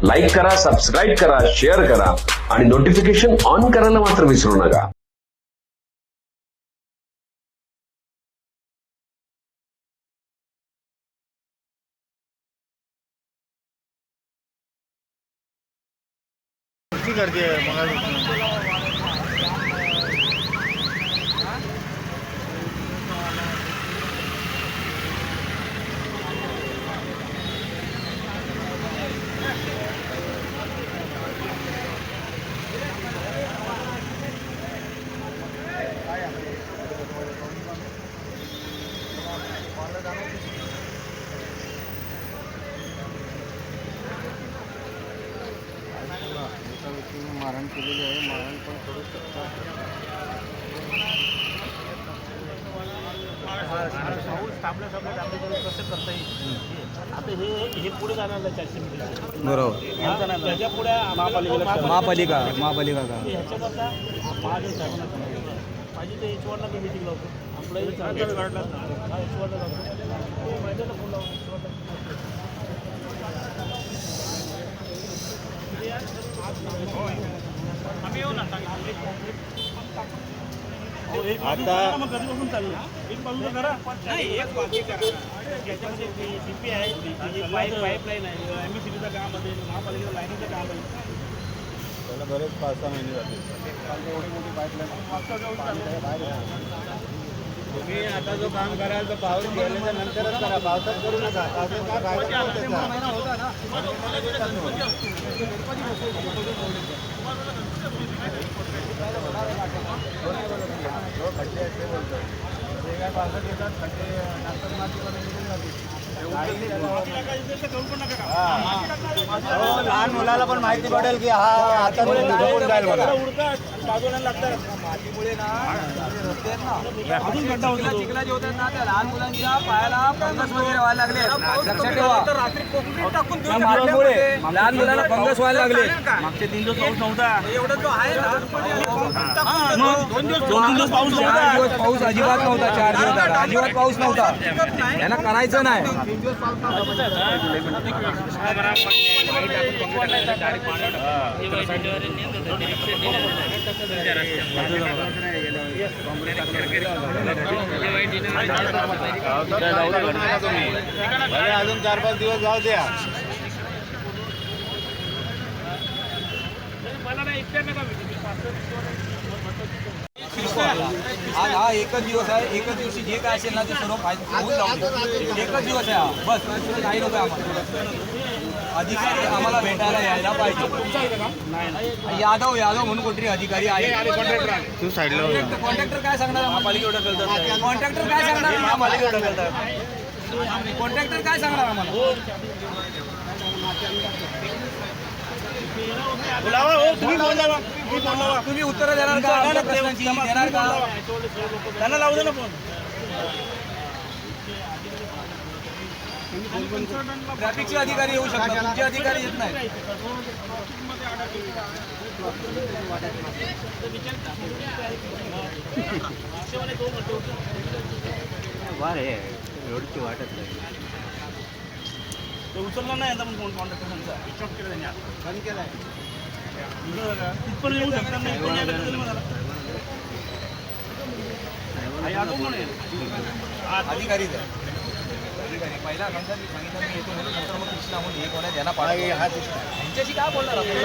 Like करा subscribe करा share करा आणि नोटिफिकेशन ऑन करायला मात्र विसरू नका. गर्दी आहे? व्यक्तीने मारहाण केलेली आहे. मारहाण पण करू शकता. थांबल्या थांबल्या थांबल्या कसं करता येईल आता हे हे पुढे जाणार नाही चारशे मीटर. बरोबर. त्याच्या पुढे महापालिकेला महापालिका महापालिका का? ते मी मिटिंग लावतो आपलं आहे त्याला बरेच पाच सहा महिने मोठी तुम्ही आता जो काम कराल तर पाऊस गेल्याच्या नंतरच करा. पावसात करू नका. पावसात काय फ़ायदा खड्डे आहेत ते बोलतो ते काय पावसात येतात खड्डे नंतर मातीमध्ये निघून जाते. लहान मुलाला पण माहिती पडेल की हा आता निघून जाईल बाजूला मातीमुळे ना रस्ते ना त्या लहान मुलांच्या पायाला फंगस वगैरे व्हायला लागले. लक्षात ठेवा लहान मुलांना फंगस व्हायला लागले मागचे तीन दिवस पाऊस नव्हता. एवढं जो आहे दोन दिवस पाऊस नव्हता. पाऊस अजिबात नव्हता चार दिवस. अजिबात पाऊस नव्हता. यांना करायचं नाही. अजून चार पाच दिवस जाऊ द्या मला नाही इतक्या नका आज हा एकच दिवस आहे. एकच दिवशी जे काय असेल ना ते सर्व फायदा होऊन जाऊ. एकच दिवस आहे हा. बस. काही नको आम्हाला. अधिकारी आम्हाला भेटायला यायला पाहिजे. यादव यादव म्हणून कोणतरी अधिकारी आहे. कॉन्ट्रॅक्टर काय सांगणार आम्हाला? कॉन्ट्रॅक्टर काय सांगणार कॉन्ट्रॅक्टर काय सांगणार आम्हाला? बोलावा हो तुम्ही फोन लावा तुम्ही फोन लावा तुम्ही उत्तरं देणार का? प्रश्नांची देणार का? त्यांना लावू दे ना फोन. ट्रॅफिकचे अधिकारी येऊ शकतात. तुमचे अधिकारी येत नाही. ते उचलला नाही आता पण फोन कॉन्टॅक्ट त्यांचा स्विच ऑफ केला त्यांनी आता. बंद तिथपर्यंत येऊ नाही कोणी आलं तरी अधिकारीच आहे? अधिकारी पहिला सांगितलं मी येतो म्हणून नंतर मग कृष्णा म्हणून हे कोणा यांना पाडा हा सिस्टम यांच्याशी काय बोलणार आपण?